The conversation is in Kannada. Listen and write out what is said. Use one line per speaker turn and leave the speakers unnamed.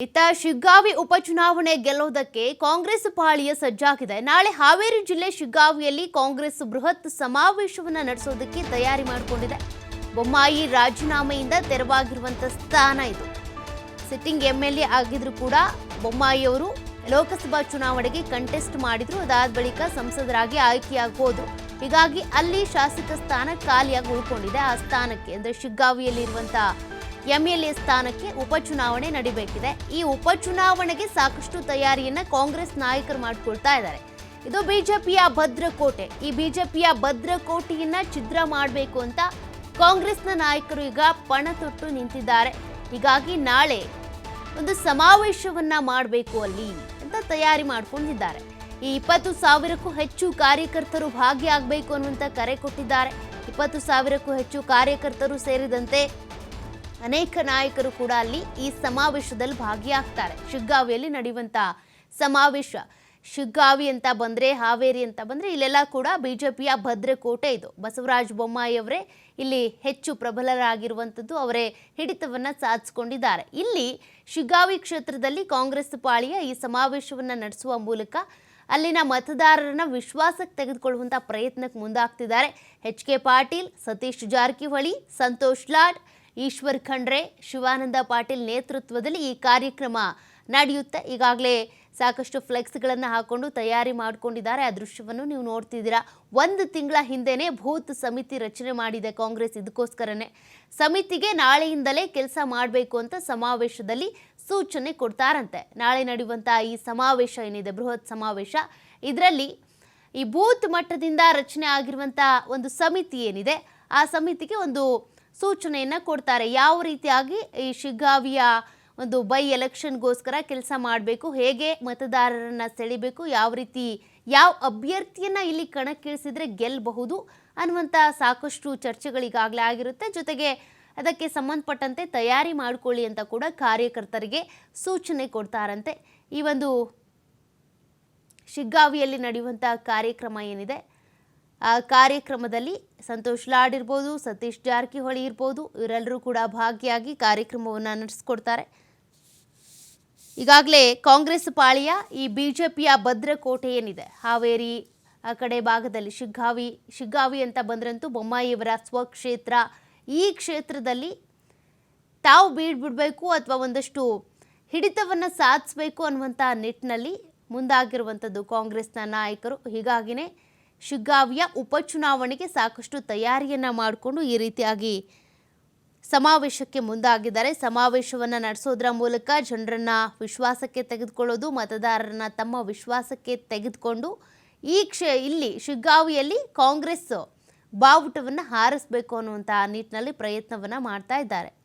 ಇತ್ತ ಶಿಗ್ಗಾವಿ ಉಪಚುನಾವಣೆ ಗೆಲ್ಲುವುದಕ್ಕೆ ಕಾಂಗ್ರೆಸ್ ಪಾಳಿಯ ಸಜ್ಜಾಗಿದೆ. ನಾಳೆ ಹಾವೇರಿ ಜಿಲ್ಲೆ ಶಿಗ್ಗಾವಿಯಲ್ಲಿ ಕಾಂಗ್ರೆಸ್ ಬೃಹತ್ ಸಮಾವೇಶವನ್ನು ನಡೆಸೋದಕ್ಕೆ ತಯಾರಿ ಮಾಡಿಕೊಂಡಿದೆ. ಬೊಮ್ಮಾಯಿ ರಾಜೀನಾಮೆಯಿಂದ ತೆರವಾಗಿರುವಂತಹ ಸ್ಥಾನ ಇದು. ಸಿಟ್ಟಿಂಗ್ ಎಂ ಎಲ್ ಎ ಆಗಿದ್ರು ಕೂಡ ಬೊಮ್ಮಾಯಿಯವರು ಲೋಕಸಭಾ ಚುನಾವಣೆಗೆ ಕಂಟೆಸ್ಟ್ ಮಾಡಿದ್ರು. ಅದಾದ ಬಳಿಕ ಸಂಸದರಾಗಿ ಆಯ್ಕೆಯಾಗಬಹುದು ಹೀಗಾಗಿ ಅಲ್ಲಿ ಶಾಸಕ ಸ್ಥಾನ ಖಾಲಿಯಾಗಿ ಉಳ್ಕೊಂಡಿದೆ. ಆ ಸ್ಥಾನಕ್ಕೆ ಅಂದ್ರೆ ಶಿಗ್ಗಾವಿಯಲ್ಲಿರುವಂತಹ ಎಂಎಲ್ಎ ಸ್ಥಾನಕ್ಕೆ ಉಪಚುನಾವಣೆ ನಡಿಬೇಕಿದೆ. ಈ ಉಪಚುನಾವಣೆಗೆ ಸಾಕಷ್ಟು ತಯಾರಿಯನ್ನ ಕಾಂಗ್ರೆಸ್ ನಾಯಕರು ಮಾಡ್ಕೊಳ್ತಾ ಇದ್ದಾರೆ. ಇದು ಬಿಜೆಪಿಯ ಭದ್ರಕೋಟೆ. ಈ ಬಿಜೆಪಿಯ ಭದ್ರಕೋಟೆಯನ್ನ ಛಿದ್ರ ಮಾಡಬೇಕು ಅಂತ ಕಾಂಗ್ರೆಸ್ನ ನಾಯಕರು ಈಗ ಪಣ ತೊಟ್ಟು ನಿಂತಿದ್ದಾರೆ. ಹೀಗಾಗಿ ನಾಳೆ ಒಂದು ಸಮಾವೇಶವನ್ನ ಮಾಡಬೇಕು ಅಲ್ಲಿ ಅಂತ ತಯಾರಿ ಮಾಡ್ಕೊಂಡಿದ್ದಾರೆ. ಈ ಇಪ್ಪತ್ತು ಸಾವಿರಕ್ಕೂ ಹೆಚ್ಚು ಕಾರ್ಯಕರ್ತರು ಭಾಗಿಯಾಗಬೇಕು ಅನ್ನುವಂತ ಕರೆ ಕೊಟ್ಟಿದ್ದಾರೆ. ಇಪ್ಪತ್ತು ಸಾವಿರಕ್ಕೂ ಹೆಚ್ಚು ಕಾರ್ಯಕರ್ತರು ಸೇರಿದಂತೆ ಅನೇಕ ನಾಯಕರು ಕೂಡ ಅಲ್ಲಿ ಈ ಸಮಾವೇಶದಲ್ಲಿ ಭಾಗಿಯಾಗ್ತಾರೆ. ಶಿಗ್ಗಾವಿಯಲ್ಲಿ ನಡೆಯುವಂತ ಸಮಾವೇಶ. ಶಿಗ್ಗಾವಿ ಅಂತ ಬಂದ್ರೆ, ಹಾವೇರಿ ಅಂತ ಬಂದ್ರೆ, ಇಲ್ಲೆಲ್ಲ ಕೂಡ ಬಿಜೆಪಿಯ ಭದ್ರಕೋಟೆ ಇದು. ಬಸವರಾಜ ಬೊಮ್ಮಾಯಿ ಅವರೇ ಇಲ್ಲಿ ಹೆಚ್ಚು ಪ್ರಬಲರಾಗಿರುವಂಥದ್ದು, ಅವರೇ ಹಿಡಿತವನ್ನ ಸಾಧಿಸಿಕೊಂಡಿದ್ದಾರೆ. ಇಲ್ಲಿ ಶಿಗ್ಗಾವಿ ಕ್ಷೇತ್ರದಲ್ಲಿ ಕಾಂಗ್ರೆಸ್ ಪಾಳಿಯ ಈ ಸಮಾವೇಶವನ್ನು ನಡೆಸುವ ಮೂಲಕ ಅಲ್ಲಿನ ಮತದಾರರನ್ನ ವಿಶ್ವಾಸಕ್ಕೆ ತೆಗೆದುಕೊಳ್ಳುವಂತ ಪ್ರಯತ್ನಕ್ಕೆ ಮುಂದಾಗ್ತಿದ್ದಾರೆ. ಎಚ್ ಕೆ ಪಾಟೀಲ್, ಸತೀಶ್ ಜಾರಕಿಹೊಳಿ, ಸಂತೋಷ್ ಲಾಡ್ ಈಶ್ವರ್ ಖಂಡ್ರೆ, ಶಿವಾನಂದ ಪಾಟೀಲ್ ನೇತೃತ್ವದಲ್ಲಿ ಈ ಕಾರ್ಯಕ್ರಮ ನಡೆಯುತ್ತೆ. ಈಗಾಗಲೇ ಸಾಕಷ್ಟು ಫ್ಲೆಕ್ಸ್ಗಳನ್ನು ಹಾಕೊಂಡು ತಯಾರಿ ಮಾಡಿಕೊಂಡಿದ್ದಾರೆ. ಆ ದೃಶ್ಯವನ್ನು ನೀವು ನೋಡ್ತಿದ್ದೀರಾ. ಒಂದು ತಿಂಗಳ ಹಿಂದೆಯೇ ಭೂತ್ ಸಮಿತಿ ರಚನೆ ಮಾಡಿದೆ ಕಾಂಗ್ರೆಸ್ ಇದಕ್ಕೋಸ್ಕರನೇ. ಸಮಿತಿಗೆ ನಾಳೆಯಿಂದಲೇ ಕೆಲಸ ಮಾಡಬೇಕು ಅಂತ ಸಮಾವೇಶದಲ್ಲಿ ಸೂಚನೆ ಕೊಡ್ತಾರಂತೆ. ನಾಳೆ ನಡೆಯುವಂಥ ಈ ಸಮಾವೇಶ ಏನಿದೆ, ಬೃಹತ್ ಸಮಾವೇಶ. ಇದರಲ್ಲಿ ಈ ಬೂತ್ ಮಟ್ಟದಿಂದ ರಚನೆ ಆಗಿರುವಂಥ ಒಂದು ಸಮಿತಿ ಏನಿದೆ, ಆ ಸಮಿತಿಗೆ ಒಂದು ಸೂಚನೆಯನ್ನು ಕೊಡ್ತಾರೆ. ಯಾವ ರೀತಿಯಾಗಿ ಈ ಶಿಗ್ಗಾವಿಯ ಒಂದು ಬೈ ಎಲೆಕ್ಷನ್ಗೋಸ್ಕರ ಕೆಲಸ ಮಾಡಬೇಕು, ಹೇಗೆ ಮತದಾರರನ್ನ ಸೆಳಿಬೇಕು, ಯಾವ ರೀತಿ, ಯಾವ ಅಭ್ಯರ್ಥಿಯನ್ನ ಇಲ್ಲಿ ಕಣಕ್ಕಿಳಿಸಿದ್ರೆ ಗೆಲ್ಲಬಹುದು ಅನ್ನುವಂಥ ಸಾಕಷ್ಟು ಚರ್ಚೆಗಳಿಗಾಗಲೇ ಆಗಿರುತ್ತೆ. ಜೊತೆಗೆ ಅದಕ್ಕೆ ಸಂಬಂಧಪಟ್ಟಂತೆ ತಯಾರಿ ಮಾಡಿಕೊಳ್ಳಿ ಅಂತ ಕೂಡ ಕಾರ್ಯಕರ್ತರಿಗೆ ಸೂಚನೆ ಕೊಡ್ತಾರಂತೆ. ಈ ಒಂದು ಶಿಗ್ಗಾವಿಯಲ್ಲಿ ನಡೆಯುವಂಥ ಕಾರ್ಯಕ್ರಮ ಏನಿದೆ? ಕಾರ್ಯಕ್ರಮದಲ್ಲಿ ಸಂತೋಷ್ ಲಾಡ್ ಇರ್ಬೋದು, ಸತೀಶ್ ಜಾರಕಿಹೊಳಿ ಇರ್ಬೋದು, ಇವರೆಲ್ಲರೂ ಕೂಡ ಭಾಗಿಯಾಗಿ ಕಾರ್ಯಕ್ರಮವನ್ನು ನಡೆಸ್ಕೊಡ್ತಾರೆ. ಈಗಾಗಲೇ ಕಾಂಗ್ರೆಸ್ ಪಾಳಿಯ ಈ ಬಿಜೆಪಿಯ ಭದ್ರಕೋಟೆ ಏನಿದೆ, ಹಾವೇರಿ ಆ ಕಡೆ ಭಾಗದಲ್ಲಿ ಶಿಗ್ಗಾವಿ ಶಿಗ್ಗಾವಿ ಅಂತ ಬಂದ್ರಂತೂ ಬೊಮ್ಮಾಯಿಯವರ ಸ್ವಕ್ಷೇತ್ರ. ಈ ಕ್ಷೇತ್ರದಲ್ಲಿ ತಾವು ಬೀಡ್ಬಿಡಬೇಕು ಅಥವಾ ಒಂದಷ್ಟು ಹಿಡಿತವನ್ನು ಸಾಧಿಸಬೇಕು ಅನ್ನುವಂಥ ನಿಟ್ಟಿನಲ್ಲಿ ಮುಂದಾಗಿರುವಂಥದ್ದು ಕಾಂಗ್ರೆಸ್ನ ನಾಯಕರು. ಹೀಗಾಗಿನೇ ಶಿಗ್ಗಾವಿಯ ಉಪಚುನಾವಣೆಗೆ ಸಾಕಷ್ಟು ತಯಾರಿಯನ್ನು ಮಾಡಿಕೊಂಡು ಈ ರೀತಿಯಾಗಿ ಸಮಾವೇಶಕ್ಕೆ ಮುಂದಾಗಿದ್ದಾರೆ. ಸಮಾವೇಶವನ್ನು ನಡೆಸೋದ್ರ ಮೂಲಕ ಜನರನ್ನ ವಿಶ್ವಾಸಕ್ಕೆ ತೆಗೆದುಕೊಳ್ಳೋದು, ಮತದಾರರನ್ನ ತಮ್ಮ ವಿಶ್ವಾಸಕ್ಕೆ ತೆಗೆದುಕೊಂಡು ಈ ಕ್ಷೇ, ಇಲ್ಲಿ ಶಿಗ್ಗಾವಿಯಲ್ಲಿ ಕಾಂಗ್ರೆಸ್ ಬಾವುಟವನ್ನು ಹಾರಿಸ್ಬೇಕು ಅನ್ನುವಂತಹ ನಿಟ್ಟಿನಲ್ಲಿ ಪ್ರಯತ್ನವನ್ನು ಮಾಡ್ತಾ ಇದ್ದಾರೆ.